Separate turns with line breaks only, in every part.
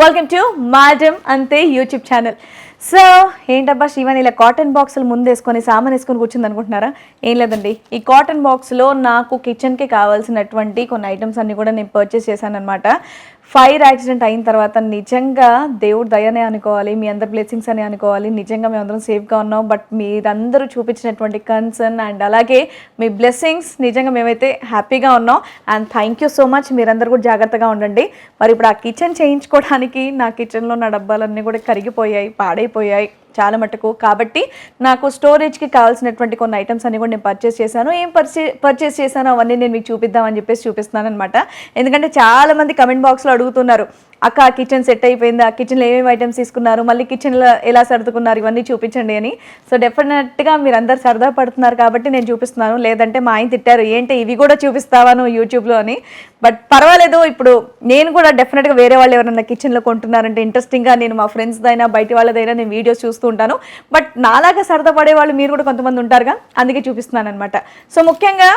Welcome to మాడమ్ అంతే YouTube channel so ఏంటబ్బా శివన్ ఇలా కాటన్ బాక్సులు ముందేసుకొని సామాన్ వేసుకొని కూర్చుంది అనుకుంటున్నారా? ఏం లేదండి. ఈ కాటన్ బాక్స్లో నాకు కిచెన్కి కావాల్సినటువంటి కొన్ని ఐటమ్స్ అన్ని కూడా నేను పర్చేస్ చేశాను అనమాట ఫైర్ యాక్సిడెంట్ అయిన తర్వాత నిజంగా దేవుడు దయనే అనుకోవాలి మీ అందరి బ్లెస్సింగ్స్ అని అనుకోవాలి నిజంగా మేమందరం సేఫ్గా ఉన్నాం. బట్ మీరందరూ చూపించినటువంటి కన్సర్న్ అండ్ అలాగే మీ బ్లెస్సింగ్స్ నిజంగా మేమైతే హ్యాపీగా ఉన్నాం. And thank you so much మీరందరూ కూడా జాగ్రత్తగా ఉండండి. మరి ఇప్పుడు ఆ కిచెన్ చేయించుకోవడానికి నా కిచెన్లో నా డబ్బాలన్నీ కూడా కరిగిపోయాయి పాడైపోయాయి. చాలా మటుకు. కాబట్టి నాకు స్టోరేజ్కి కావాల్సినటువంటి కొన్ని ఐటమ్స్ అన్ని కూడా నేను పర్చేస్ చేశాను. ఏం పర్చే పర్చేస్ చేశాను అవన్నీ నేను మీకు చూపిద్దామని చెప్పేసి చూపిస్తున్నాను అనమాట ఎందుకంటే చాలా మంది కమెంట్ బాక్స్లో అడుగుతున్నారు అక్క కిచెన్ సెట్ అయిపోయింది. ఆ కిచెన్లో ఏమేమి ఐటమ్స్ తీసుకున్నారు? మళ్ళీ కిచెన్లో ఎలా సర్దుకున్నారు? ఇవన్నీ చూపించండి అని. సో డెఫినెట్గా మీరు అందరు సరదా పడుతున్నారు కాబట్టి నేను చూపిస్తున్నాను. లేదంటే మా ఆయన తిట్టారు. ఏంటి ఇవి కూడా చూపిస్తావాను యూట్యూబ్లో అని. బట్ పర్వాలేదు ఇప్పుడు నేను కూడా డెఫినెట్గా వేరే వాళ్ళు ఎవరైనా కిచెన్లో కొంటున్నారంటే ఇంట్రెస్టింగ్గా నేను మా ఫ్రెండ్స్దైనా బయట వాళ్ళదైనా నేను వీడియోస్ చూస్తూ ఉంటాను. బట్ నాలాగా సరదా పడే వాళ్ళు మీరు కూడా కొంతమంది ఉంటారుగా? అందుకే చూపిస్తున్నాను అనమాట సో ముఖ్యంగా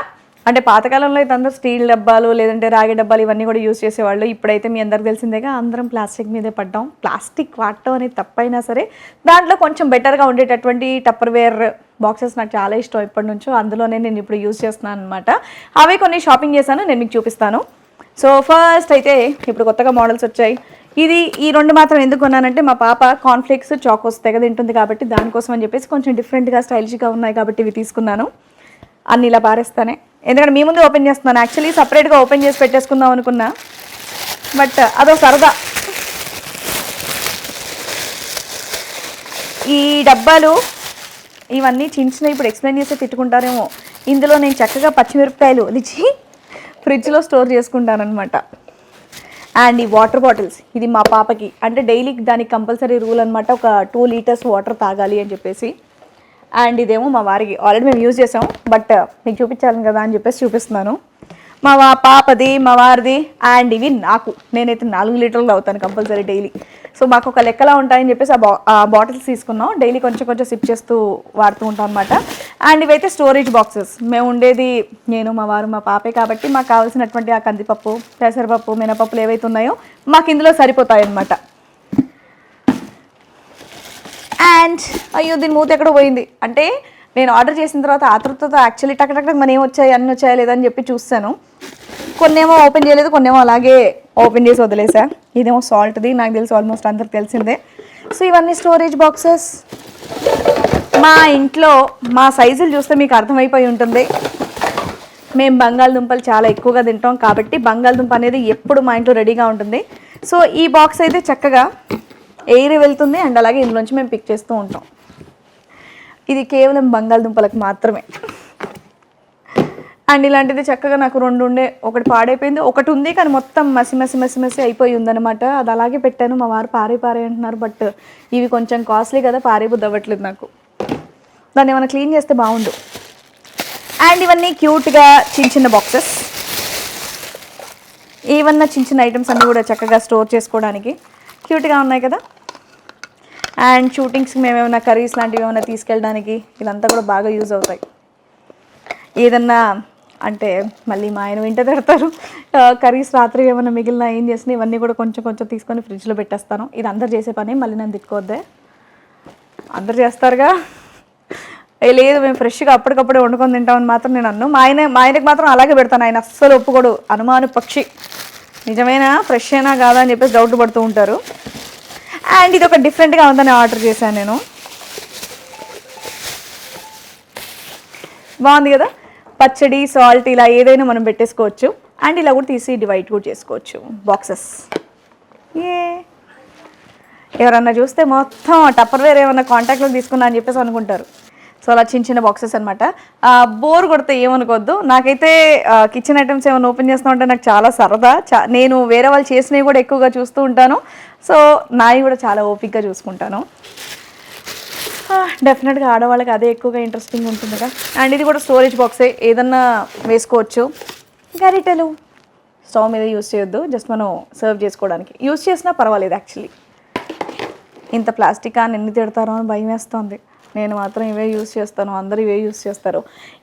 అంటే పాతకాలంలో అయితే అందరూ స్టీల్ డబ్బాలు లేదంటే రాగి డబ్బాలు ఇవన్నీ కూడా యూజ్ చేసేవాళ్ళు. ఇప్పుడైతే మీ అందరికి తెలిసిందేగా అందరం ప్లాస్టిక్ మీదే పడ్డాం. ప్లాస్టిక్ వాడటం అనేది తప్పైనా సరే దాంట్లో కొంచెం బెటర్గా ఉండేటటువంటి టప్పర్ వేర్ బాక్సెస్ నాకు చాలా ఇష్టం ఇప్పటి నుంచో. అందులోనే నేను ఇప్పుడు యూజ్ చేస్తున్నాను అనమాట అవి కొన్ని షాపింగ్ చేశాను నేను మీకు చూపిస్తాను. సో ఫస్ట్ అయితే ఇప్పుడు కొత్తగా మోడల్స్ వచ్చాయి. ఇది ఈ రెండు మాత్రం ఎందుకు కొన్నానంటే మా పాప కాన్ఫ్లెక్స్ చాకోస్ తెగ తింటుంది కాబట్టి దానికోసం అని చెప్పేసి కొంచెం డిఫరెంట్గా స్టైలిష్గా ఉన్నాయి కాబట్టి ఇవి తీసుకున్నాను. అన్ని ఇలా పారేస్తానే. ఎందుకంటే మీ ముందు ఓపెన్ చేస్తున్నాను. యాక్చువల్లీ సపరేట్గా ఓపెన్ చేసి పెట్టేసుకుందాం అనుకున్నా. బట్ అదో సరదా. ఈ డబ్బాలు ఇవన్నీ చిన్న చిన్న ఇప్పుడు ఎక్స్ప్లెయిన్ చేస్తే తిట్టుకుంటారేమో. ఇందులో నేను చక్కగా పచ్చిమిరపకాయలు రిచి ఫ్రిడ్జ్లో స్టోర్ చేసుకుంటానమాట అండ్ ఈ వాటర్ బాటిల్స్ ఇది మా పాపకి. అంటే డైలీ దానికి కంపల్సరీ రూల్ అనమాట ఒక టూ లీటర్స్ వాటర్ తాగాలి అని చెప్పేసి. అండ్ ఇదేమో మా వారికి ఆల్రెడీ మేము యూజ్ చేసాం బట్ మీకు చూపించాలి కదా అని చెప్పేసి చూపిస్తున్నాను. మా వా పాపది మా వారిది అండ్ ఇవి నాకు. నేనైతే నాలుగు లీటర్లు అవుతాను కంపల్సరీ డైలీ. సో మాకు ఒక లెక్కలా ఉంటాయని చెప్పేసి ఆ బా ఆ బాటిల్స్ తీసుకున్నాం. డైలీ కొంచెం కొంచెం సిప్ చేస్తూ వాడుతూ ఉంటాం అనమాట అండ్ ఇవైతే స్టోరేజ్ బాక్సెస్ మేము ఉండేది నేను మా వారు మా పాపే కాబట్టి మాకు కావాల్సినటువంటి ఆ కందిపప్పు పెసరపప్పు మినపప్పులు ఏవైతే ఉన్నాయో మాకు ఇందులో సరిపోతాయి అన్నమాట అండ్ అయ్యో దీని మూత ఎక్కడ పోయింది. అంటే నేను ఆర్డర్ చేసిన తర్వాత ఆతృతతో యాక్చువల్లీ టక్ టక్ టక్ మన ఏం వచ్చాయి అన్ని వచ్చాయా లేదని చెప్పి చూస్తాను. కొన్నేమో ఓపెన్ చేయలేదు కొన్నేమో అలాగే ఓపెన్ చేసి వదిలేసా. ఇదేమో సాల్ట్ది నాకు తెలిసి ఆల్మోస్ట్ అందరికి తెలిసిందే. సో ఇవన్నీ స్టోరేజ్ బాక్సెస్ మా ఇంట్లో మా సైజులు చూస్తే మీకు అర్థమైపోయి ఉంటుంది. మేము బంగాళదుంపలు చాలా ఎక్కువగా తింటాం కాబట్టి బంగాళదుంప అనేది ఎప్పుడు మా ఇంట్లో రెడీగా ఉంటుంది. సో ఈ బాక్స్ అయితే చక్కగా ఎయిర్ వెళ్తుంది అండ్ అలాగే ఇందులోంచి మేము పిక్ చేస్తూ ఉంటాం. ఇది కేవలం బంగాళదుంపలకు మాత్రమే. అండ్ ఇలాంటిది చక్కగా నాకు రెండు ఉండే ఒకటి పాడైపోయింది ఒకటి ఉంది కానీ మొత్తం మసి మసి మసి మసి అయిపోయి ఉందన్నమాట. అది అలాగే పెట్టాను మా వారు పారే పారే అంటున్నారు బట్ ఇవి కొంచెం కాస్ట్లీ కదా పారే బుద్ధవ్వట్లేదు నాకు. దాన్ని ఏమైనా క్లీన్ చేస్తే బాగుండు. అండ్ ఇవన్నీ క్యూట్గా చిన్న చిన్న బాక్సెస్ ఏమన్నా చిన్న చిన్న ఐటమ్స్ అన్నీ కూడా చక్కగా స్టోర్ చేసుకోవడానికి. క్యూట్గా ఉన్నాయి కదా? అండ్ షూటింగ్స్కి మేము ఏమైనా కర్రీస్ లాంటివి ఏమైనా తీసుకెళ్ళడానికి ఇదంతా కూడా బాగా యూజ్ అవుతాయి. ఏదన్నా అంటే మళ్ళీ మా ఆయన వింట తిడతారు. కర్రీస్ రాత్రి ఏమైనా మిగిలిన ఏం చేసినా ఇవన్నీ కూడా కొంచెం కొంచెం తీసుకొని ఫ్రిడ్జ్లో పెట్టేస్తాను. ఇది అందరు చేసే పని మళ్ళీ నన్ను తిట్టుకోవద్దే. అందరు చేస్తారుగా. లేదు మేము ఫ్రెష్గా అప్పటికప్పుడే వండుకొని తింటామని మాత్రం నేను అన్ను. మా ఆయన మా ఆయనకి మాత్రం అలాగే పెడతాను. ఆయన అస్సలు ఒప్పుకోడు. అనుమాను పక్షి నిజమేనా ఫ్రెష్ అయినా కాదా అని చెప్పేసి డౌట్ పడుతూ ఉంటారు. అండ్ ఇది ఒక డిఫరెంట్గా ఉందని ఆర్డర్ చేశాను నేను. బాగుంది కదా? పచ్చడి సాల్ట్ ఇలా ఏదైనా మనం పెట్టేసుకోవచ్చు. అండ్ ఇలా కూడా తీసి డివైడ్ కూడా చేసుకోవచ్చు. బాక్సెస్. ఏ? ఎవరన్నా చూస్తే మొత్తం టప్పర్వేర్ ఏమన్నా కాంటాక్ట్లో తీసుకున్నా అని చెప్పేసి అనుకుంటారు. సో అలా చిన్న చిన్న బాక్సెస్ అనమాట బోర్ కొడితే ఏమనుకోవద్దు నాకైతే కిచెన్ ఐటమ్స్ ఏమైనా ఓపెన్ చేస్తూ ఉంటే నాకు చాలా సరదా. చా నేను వేరే వాళ్ళు చేసినవి కూడా ఎక్కువగా చూస్తూ ఉంటాను. సో నాయి కూడా చాలా ఓపిక్గా చూసుకుంటాను. డెఫినెట్గా ఆడవాళ్ళకి అదే ఎక్కువగా ఇంట్రెస్టింగ్ ఉంటుందిగా అండ్ ఇది కూడా స్టోరేజ్ బాక్సే ఏదన్నా వేసుకోవచ్చు. గరిటెలు స్టవ్ మీద యూస్ చేయొద్దు. జస్ట్ మనం సర్వ్ చేసుకోవడానికి. యూస్ చేసినా పర్వాలేదు యాక్చువల్లీ ఇంత ప్లాస్టిక్ అని ఎన్ని తిడతారో అని భయం వేస్తుంది. నేను మాత్రం ఇవే యూస్ చేస్తాను అందరూ ఇవే యూస్ చేస్తారు.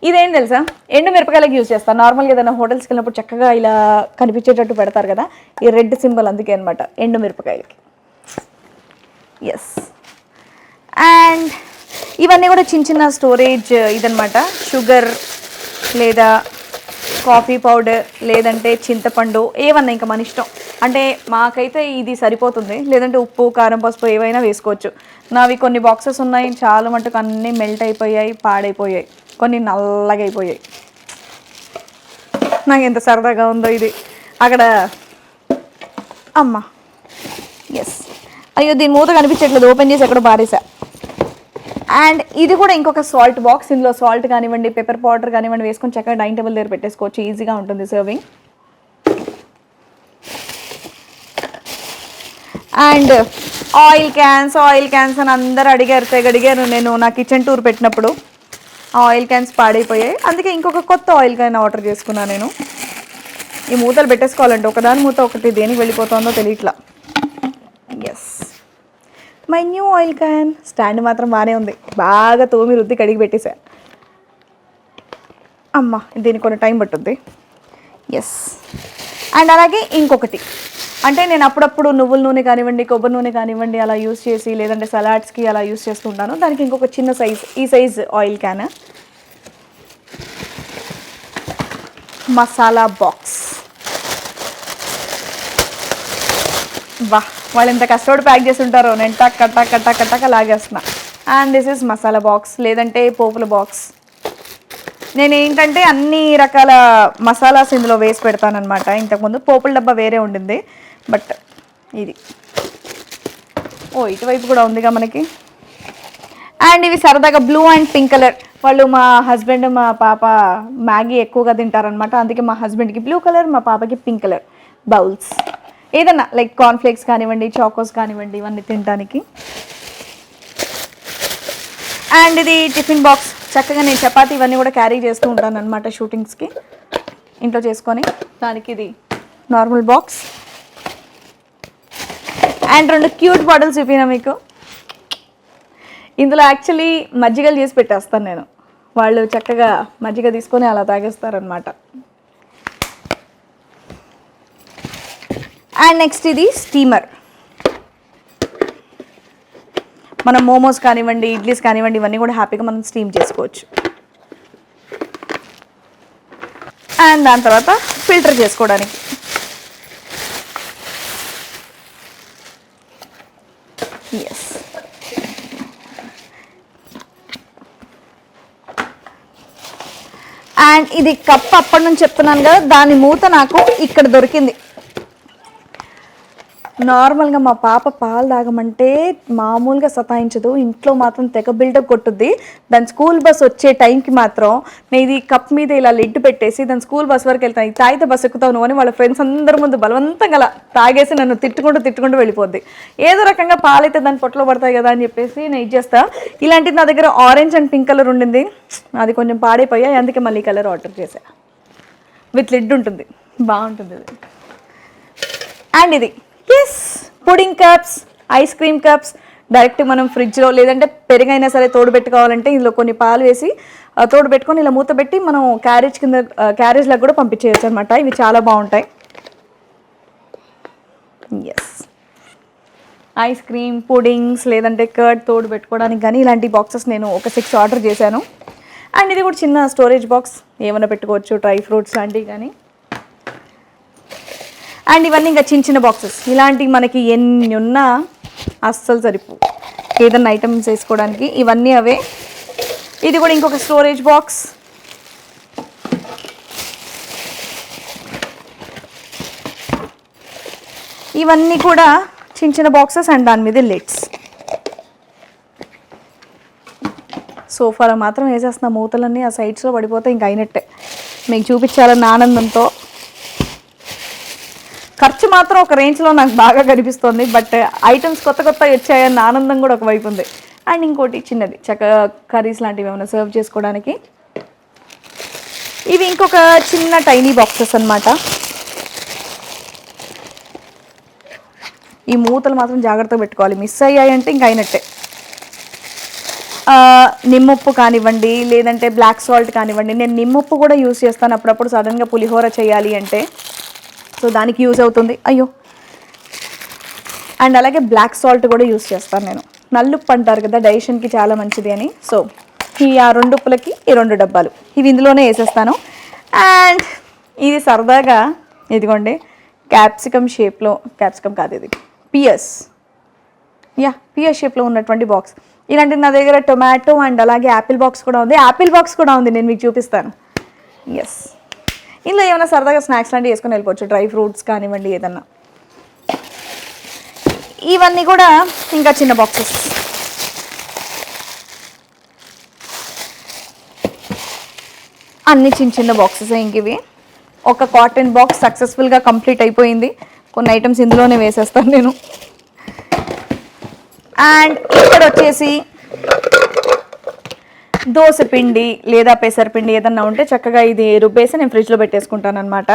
ఇదేం తెలుసా? ఎండు మిరపకాయలకు యూస్ చేస్తాను నార్మల్గా ఏదైనా హోటల్స్కి వెళ్ళినప్పుడు చక్కగా ఇలా కనిపించేటట్టు పెడతారు కదా? ఈ రెడ్ సింబల్ అందుకే అనమాట ఎండు మిరపకాయలకి. ఎస్ అండ్ ఇవన్నీ కూడా చిన్న చిన్న స్టోరేజ్ ఇదనమాట షుగర్ లేదా కాఫీ పౌడర్ లేదంటే చింతపండు ఏమన్నా ఇంకా మన ఇష్టం. అంటే మాకైతే ఇది సరిపోతుంది. లేదంటే ఉప్పు కారం పసుపు ఏవైనా వేసుకోవచ్చు. నావి కొన్ని బాక్సెస్ ఉన్నాయి చాలా మటుకు అన్నీ మెల్ట్ అయిపోయాయి పాడైపోయాయి. కొన్ని నల్లగా అయిపోయాయి. నాకు ఎంత సరదాగా ఉందో ఇది. అక్కడ అమ్మా. ఎస్ అయ్యో దీని మూత కనిపించట్లేదు. ఓపెన్ చేసి ఎక్కడ పారేసా. అండ్ ఇది కూడా ఇంకొక సాల్ట్ బాక్స్ ఇందులో సాల్ట్ కానివ్వండి పెప్పర్ పౌడర్ కానివ్వండి వేసుకొని చక్కగా డైనింగ్ టేబుల్ దగ్గర పెట్టేసుకోవచ్చు. ఈజీగా ఉంటుంది serving and oil cans oil cans అని అందరు అడిగారు తెగ అడిగారు నేను నా కిచెన్ టూర్ పెట్టినప్పుడు ఆయిల్ క్యాన్స్ పాడైపోయాయి. అందుకే ఇంకొక కొత్త ఆయిల్ క్యాన్ ఆర్డర్ చేసుకున్నాను నేను. ఈ మూతలు పెట్టేసుకోవాలంటే ఒకదాని మూత ఒకటి దేనికి వెళ్ళిపోతుందో తెలియట్లా. Yes my new oil can stand మాత్రం బాగానే ఉంది. బాగా తోమి రుద్ది కడిగి పెట్టేశాను అమ్మ దీనికి కొన్ని టైం పట్టుద్ది. ఎస్ అండ్ అలాగే ఇంకొకటి. అంటే నేను అప్పుడప్పుడు నువ్వుల నూనె కానివ్వండి కొబ్బరి నూనె కానివ్వండి అలా యూస్ చేసి లేదంటే సలాడ్స్కి అలా యూస్ చేస్తుంటాను దానికి ఇంకొక చిన్న సైజ్ ఈ size oil can masala box. వా వాళ్ళు ఎంత కష్టపడి ప్యాక్ చేసి ఉంటారో నేను టక్ టక్ టక్ టక్ లాగేస్తున్నా. And this is masala box లేదంటే పోపుల బాక్స్ నేను ఏంటంటే అన్ని రకాల మసాలాస్ ఇందులో వేసి పెడతానమాట ఇంతకుముందు పోపుల డబ్బా వేరే ఉండింది. బట్ ఇది. ఓ ఇటువైపు కూడా ఉందిగా మనకి. అండ్ ఇవి సరదాగా బ్లూ అండ్ పింక్ కలర్. వాళ్ళు మా హస్బెండ్ మా పాప మ్యాగీ ఎక్కువగా తింటారనమాట అందుకే మా హస్బెండ్కి బ్లూ కలర్ మా పాపకి పింక్ కలర్. బౌల్స్. ఏదన్నా లైక్ కార్న్ఫ్లేక్స్ కానివ్వండి చాకోస్ కానివ్వండి ఇవన్నీ తినడానికి. అండ్ ఇది టిఫిన్ బాక్స్. చక్కగా నేను చపాతి ఇవన్నీ కూడా క్యారీ చేస్తూ ఉంటాను అనమాట షూటింగ్స్కి. ఇంట్లో చేసుకొని. దానికి ఇది నార్మల్ బాక్స్. అండ్ రెండు క్యూట్ బాటిల్స్ చూపినా మీకు. ఇందులో యాక్చువల్లీ మజ్జిగలు చేసి పెట్టేస్తాను నేను. వాళ్ళు చక్కగా మజ్జిగ తీసుకొని అలా తాగేస్తారనమాట అండ్ నెక్స్ట్ ఇది స్టీమర్ మనం మోమోస్ కానివ్వండి ఇడ్లీస్ కానివ్వండి ఇవన్నీ కూడా హ్యాపీగా మనం స్టీమ్ చేసుకోవచ్చు. అండ్ దాని తర్వాత ఫిల్టర్ చేసుకోవడానికి ఎస్ అండ్ ఇది కప్ అప్పటి నుంచి చెప్తున్నాను కదా దాని మూత నాకు ఇక్కడ దొరికింది. నార్మల్గా మా పాప పాలు తాగమంటే మామూలుగా సతాయించదు. ఇంట్లో మాత్రం తెగ బిల్డప్ కొట్టుద్ది. దాని స్కూల్ బస్ వచ్చే టైంకి మాత్రం నేను ఇది కప్ మీద ఇలా లిడ్ పెట్టేసి దాని స్కూల్ బస్ వరకు వెళ్తాను. ఇది తాగితే బస్ ఎక్కుతావు నువ్వు అని వాళ్ళ ఫ్రెండ్స్ అందరి ముందు బలవంతంగా అలా తాగేసి నన్ను తిట్టుకుంటూ తిట్టుకుంటూ వెళ్ళిపోద్ది. ఏదో రకంగా పాలైతే దాని పొట్టలో పడతాయి కదా అని చెప్పేసి నేను ఇది చేస్తా. ఇలాంటిది నా దగ్గర ఆరెంజ్ అండ్ పింక్ కలర్ ఉండింది. అది కొంచెం పాడైపోయాయి. అందుకే మళ్ళీ కలర్ ఆర్డర్ చేశా. విత్ లిడ్ ఉంటుంది. బాగుంటుంది ఇది అండ్ ఇది. Yes pudding cups ice cream cups direct మనం ఫ్రిడ్జ్లో లేదంటే పెరుగైనా సరే తోడు పెట్టుకోవాలంటే ఇందులో కొన్ని పాలు వేసి తోడు పెట్టుకొని ఇలా మూత పెట్టి మనం క్యారేజ్ కింద క్యారేజ్లకు కూడా పంపించేయచ్చు అనమాట ఇవి చాలా బాగుంటాయి. ఎస్ ఐస్ క్రీమ్ పుడింగ్స్ లేదంటే కర్డ్ తోడు పెట్టుకోవడానికి కానీ ఇలాంటి బాక్సెస్ నేను ఒక సిక్స్ ఆర్డర్ చేశాను. అండ్ ఇది కూడా చిన్న స్టోరేజ్ బాక్స్ ఏమైనా పెట్టుకోవచ్చు డ్రై ఫ్రూట్స్ లాంటివి కానీ. అండ్ ఇవన్నీ ఇంకా చిన్న చిన్న బాక్సెస్ ఇలాంటివి మనకి ఎన్ని ఉన్నా అస్సలు సరిపో. ఏదన్నా ఐటమ్స్ వేసుకోవడానికి ఇవన్నీ అవే. ఇది కూడా ఇంకొక స్టోరేజ్ బాక్స్ ఇవన్నీ కూడా చిన్న చిన్న బాక్సెస్ అండ్ దాని మీద లిడ్స్ సోఫాలో మాత్రం వేసేస్తున్న మూతలన్నీ ఆ సైడ్స్లో పడిపోతే ఇంక అయినట్టే. మీకు చూపించాలన్న ఆనందంతో. ఖర్చు మాత్రం ఒక రేంజ్లో నాకు బాగా కనిపిస్తుంది. బట్ ఐటమ్స్ కొత్త కొత్త వచ్చాయన్న ఆనందం కూడా ఒకవైపు ఉంది. అండ్ ఇంకోటి చిన్నది. చక్కగా కర్రీస్ లాంటివి ఏమైనా సర్వ్ చేసుకోవడానికి. ఇవి ఇంకొక చిన్న టైనీ బాక్సెస్ అన్నమాట. ఈ మూతలు మాత్రం జాగ్రత్తగా పెట్టుకోవాలి. మిస్ అయ్యాయంటే ఇంక అయినట్టే. నిమ్మప్పు కానివ్వండి లేదంటే బ్లాక్ సాల్ట్ కానివ్వండి. నేను నిమ్మప్పు కూడా యూస్ చేస్తాను. అప్పుడప్పుడు సడన్గా పులిహోర చేయాలి అంటే. సో దానికి యూజ్ అవుతుంది. అయ్యో. అండ్ అలాగే బ్లాక్ సాల్ట్ కూడా యూస్ చేస్తాను నేను. నల్లుప్పు అంటారు కదా డైజెషన్కి చాలా మంచిది అని. సో ఈ ఆ రెండు ఉప్పులకి ఈ రెండు డబ్బాలు. ఇవి ఇందులోనే వేసేస్తాను. అండ్ ఇది సరదాగా ఇదిగోండి క్యాప్సికమ్ షేప్లో క్యాప్సికమ్ కాదు ఇది పియస్ యా పియస్ షేప్లో ఉన్నటువంటి బాక్స్ ఇలాంటి నా దగ్గర టొమాటో అండ్ అలాగే యాపిల్ బాక్స్ కూడా ఉంది. యాపిల్ బాక్స్ కూడా ఉంది నేను మీకు చూపిస్తాను. ఎస్ ఇందులో ఏమైనా సరదాగా స్నాక్స్ లాంటివి వేసుకొని వెళ్ళిపోవచ్చు డ్రై ఫ్రూట్స్ కానివ్వండి ఏదన్నా. ఇవన్నీ కూడా ఇంకా చిన్న బాక్సెస్. అన్ని చిన్న చిన్న బాక్సెస్ ఇంక ఇవి. ఒక కాటన్ బాక్స్ సక్సెస్ఫుల్గా కంప్లీట్ అయిపోయింది. కొన్ని ఐటమ్స్ ఇందులోనే వేసేస్తాను నేను. అండ్ ఇక్కడ వచ్చేసి దోశ పిండి లేదా పెసరపిండి ఏదన్నా ఉంటే చక్కగా ఇది రుబ్బేసి నేను ఫ్రిడ్జ్లో పెట్టేసుకుంటాను అనమాట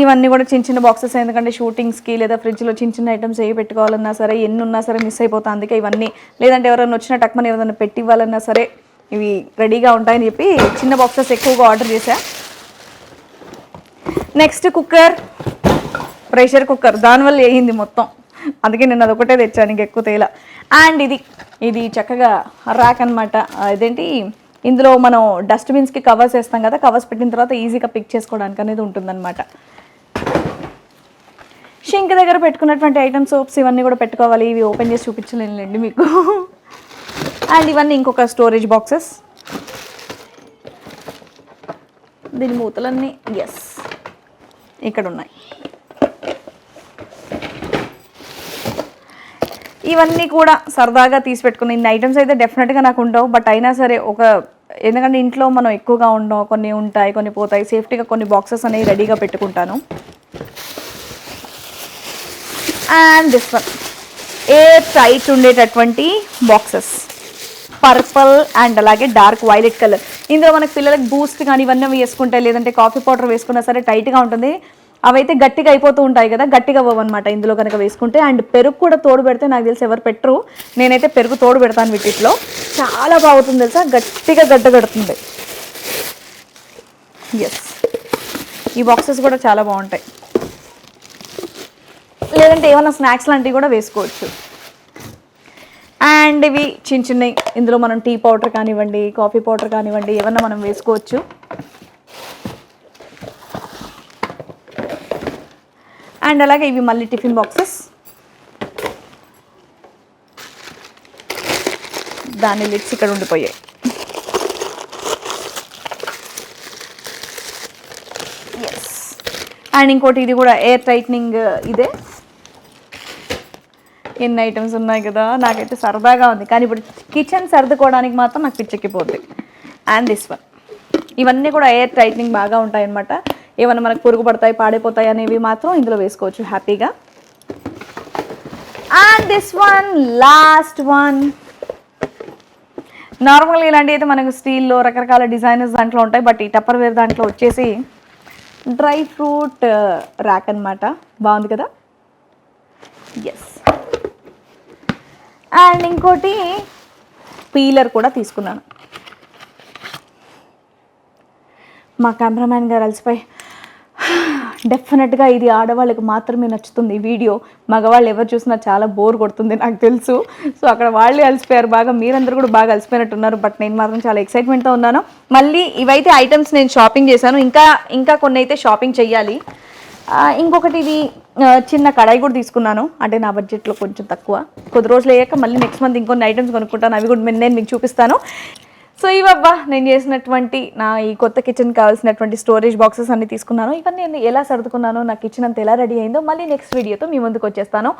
ఇవన్నీ కూడా చిన్న చిన్న బాక్సెస్ ఎందుకంటే షూటింగ్స్కి లేదా ఫ్రిడ్జ్లో చిన్న చిన్న ఐటమ్స్ ఏ పెట్టుకోవాలన్నా సరే ఎన్ని ఉన్నా సరే మిస్ అయిపోతా అందుకే ఇవన్నీ. లేదంటే ఎవరైనా వచ్చిన టక్మని ఏదైనా పెట్టి ఇవ్వాలన్నా సరే ఇవి రెడీగా ఉంటాయని చెప్పి చిన్న బాక్సెస్ ఎక్కువగా ఆర్డర్ చేశా. నెక్స్ట్ కుక్కర్ ప్రెషర్ కుక్కర్ దానివల్ల వేయింది మొత్తం. అందుకే నేను అదొకటే తెచ్చాను ఇంక ఎక్కువ తేల. అండ్ ఇది ఇది చక్కగా ర్యాక్ అనమాట ఇదేంటి? ఇందులో మనం డస్ట్బిన్స్కి కవర్స్ వేస్తాం కదా కవర్స్ పెట్టిన తర్వాత ఈజీగా పిక్ చేసుకోవడానికి అనేది ఉంటుందన్నమాట. షింక్ దగ్గర పెట్టుకున్నటువంటి ఐటమ్ సోప్స్ ఇవన్నీ కూడా పెట్టుకోవాలి. ఇవి ఓపెన్ చేసి చూపించలేనులేండి మీకు. అండ్ ఇవన్నీ ఇంకొక స్టోరేజ్ బాక్సెస్ దీని మూతలన్నీ ఎస్ ఇక్కడ ఉన్నాయి ఇవన్నీ కూడా సరదాగా తీసి పెట్టుకుని ఇన్ని ఐటమ్స్ అయితే డెఫినెట్గా నాకు ఉండవు. బట్ అయినా సరే ఒక ఎందుకంటే ఇంట్లో మనం ఎక్కువగా ఉండవు. కొన్ని ఉంటాయి కొన్ని పోతాయి. సేఫ్టీగా కొన్ని బాక్సెస్ అనేవి రెడీగా పెట్టుకుంటాను. And this one a tight ఉండేటటువంటి బాక్సెస్ పర్పుల్ అండ్ అలాగే డార్క్ వైలెట్ కలర్ ఇందులో మనకి పిల్లలకు బూస్ట్ కానీ ఇవన్నీ వేసుకుంటే లేదంటే కాఫీ పౌడర్ వేసుకున్నా సరే టైట్గా ఉంటుంది. అవైతే గట్టిగా అయిపోతూ ఉంటాయి కదా గట్టిగా అవ్వనమాట ఇందులో కనుక వేసుకుంటే. అండ్ పెరుగు కూడా తోడు పెడితే నాకు తెలిసి ఎవరు పెట్టరు. నేనైతే పెరుగు తోడు పెడతాను వీటిలో చాలా బాగుంటుంది తెలుసా? గట్టిగా గడ్డ కడుతుంది. ఎస్ ఈ బాక్సెస్ కూడా చాలా బాగుంటాయి. లేదంటే ఏమైనా స్నాక్స్ లాంటివి కూడా వేసుకోవచ్చు. అండ్ ఇవి చిన్న చిన్నవి. ఇందులో మనం టీ పౌడర్ కానివ్వండి కాఫీ పౌడర్ కానివ్వండి ఏమన్నా మనం వేసుకోవచ్చు. అండ్ అలాగే ఇవి మళ్ళీ టిఫిన్ బాక్సెస్. దాని లిడ్స్ ఇక్కడ ఉండిపోయాయి. ఎస్ అండ్ ఇంకోటి ఇది కూడా ఎయిర్ టైట్నింగ్ ఇదే. ఎన్ని ఐటమ్స్ ఉన్నాయి కదా నాకైతే సరదాగా ఉంది. కానీ ఇప్పుడు కిచెన్ సర్దుకోవడానికి మాత్రం నాకు పిచ్చెక్కిపోద్ది. And this one. ఇవన్నీ కూడా ఎయిర్ టైట్నింగ్ బాగా ఉంటాయన్నమాట. ఏమైనా మనకు పురుగు పడతాయి పాడైపోతాయి అనేవి మాత్రం ఇందులో వేసుకోవచ్చు హ్యాపీగా. And this one last one నార్మల్గా ఇలాంటివి అయితే మనకు స్టీల్లో రకరకాల డిజైనర్స్ దాంట్లో ఉంటాయి బట్ ఈ టప్పర్ వేర్ దాంట్లో వచ్చేసి డ్రై ఫ్రూట్ uh, ర్యాక్ అన్నమాట. బాగుంది కదా? ఎస్ అండ్ ఇంకోటి పీలర్ కూడా తీసుకున్నాను. మా కెమెరామ్యాన్ గారు అలసిపోయి డెఫినెట్గా ఇది ఆడవాళ్ళకి మాత్రమే నచ్చుతుంది. ఈ వీడియో మగవాళ్ళు ఎవరు చూసినా చాలా బోర్ కొడుతుంది నాకు తెలుసు. సో అక్కడ వాళ్ళే అలసిపోయారు బాగా. మీరందరూ కూడా బాగా అలసిపోయినట్టున్నారు. బట్ నేను మాత్రం చాలా ఎక్సైట్మెంట్తో ఉన్నాను. మళ్ళీ ఇవైతే ఐటమ్స్ నేను షాపింగ్ చేశాను. ఇంకా ఇంకా కొన్ని అయితే షాపింగ్ చేయాలి ఇంకొకటి ఇది చిన్న కడాయి కూడా తీసుకున్నాను. అంటే నా బడ్జెట్లో కొంచెం తక్కువ. కొద్ది రోజులు అయ్యాక మళ్ళీ నెక్స్ట్ మంత్ ఇంకొన్ని ఐటమ్స్ కొనుక్కుంటాను. అవి కూడా నేను నేను మీకు చూపిస్తాను. సో ఇవబ్బా నేను చేసినటువంటి నా ఈ కొత్త కిచెన్ కావాల్సినటువంటి స్టోరేజ్ బాక్సెస్ అన్ని తీసుకున్నాను. ఇవన్నీ నేను ఎలా సర్దుకున్నానో నా కిచెన్ అంతా ఎలా రెడీ అయిందో మళ్ళీ నెక్స్ట్ వీడియోతో మీ ముందుకు వచ్చేస్తాను.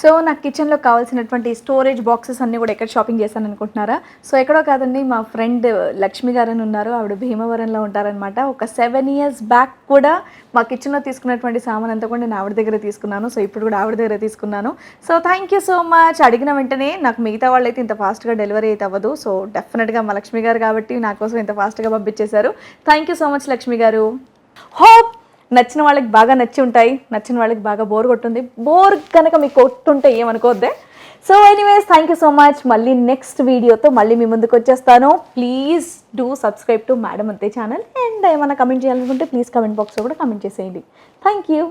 సో నాకు కిచెన్లో కావాల్సినటువంటి స్టోరేజ్ బాక్సెస్ అన్నీ కూడా ఎక్కడ షాపింగ్ చేశాను అనుకుంటున్నారా సో ఎక్కడో కాదండి మా ఫ్రెండ్ లక్ష్మి గారు అని ఉన్నారు. ఆవిడ భీమవరంలో ఉంటారనమాట ఒక సెవెన్ ఇయర్స్ బ్యాక్ కూడా మా కిచెన్లో తీసుకున్నటువంటి సామాన్ అంతా కూడా నేను ఆవిడ దగ్గర తీసుకున్నాను. సో ఇప్పుడు కూడా ఆవిడ దగ్గర తీసుకున్నాను. So thank you so much అడిగిన వెంటనే నాకు మిగతా వాళ్ళైతే ఇంత ఫాస్ట్గా డెలివరీ అయితే అవ్వదు. సో డెఫినెట్గా మా లక్ష్మి గారు కాబట్టి నా కోసం ఇంత ఫాస్ట్గా పంపించేశారు. Thank you so much Lakshmi garu. Hope నచ్చిన వాళ్ళకి బాగా నచ్చి ఉంటాయి నచ్చిన వాళ్ళకి బాగా బోర్ కొట్టుంది. బోర్ కనుక మీకు కొట్టుంటే ఏమనుకోవద్దే. So anyways thank you so much మళ్ళీ నెక్స్ట్ వీడియోతో మళ్ళీ మీ ముందుకు వచ్చేస్తాను. Please do subscribe to madam అంతే ఛానల్ అండ్ ఏమైనా కమెంట్ చేయాలనుకుంటే ప్లీజ్ కమెంట్ బాక్స్లో కూడా కమెంట్ చేసేయండి. Thank you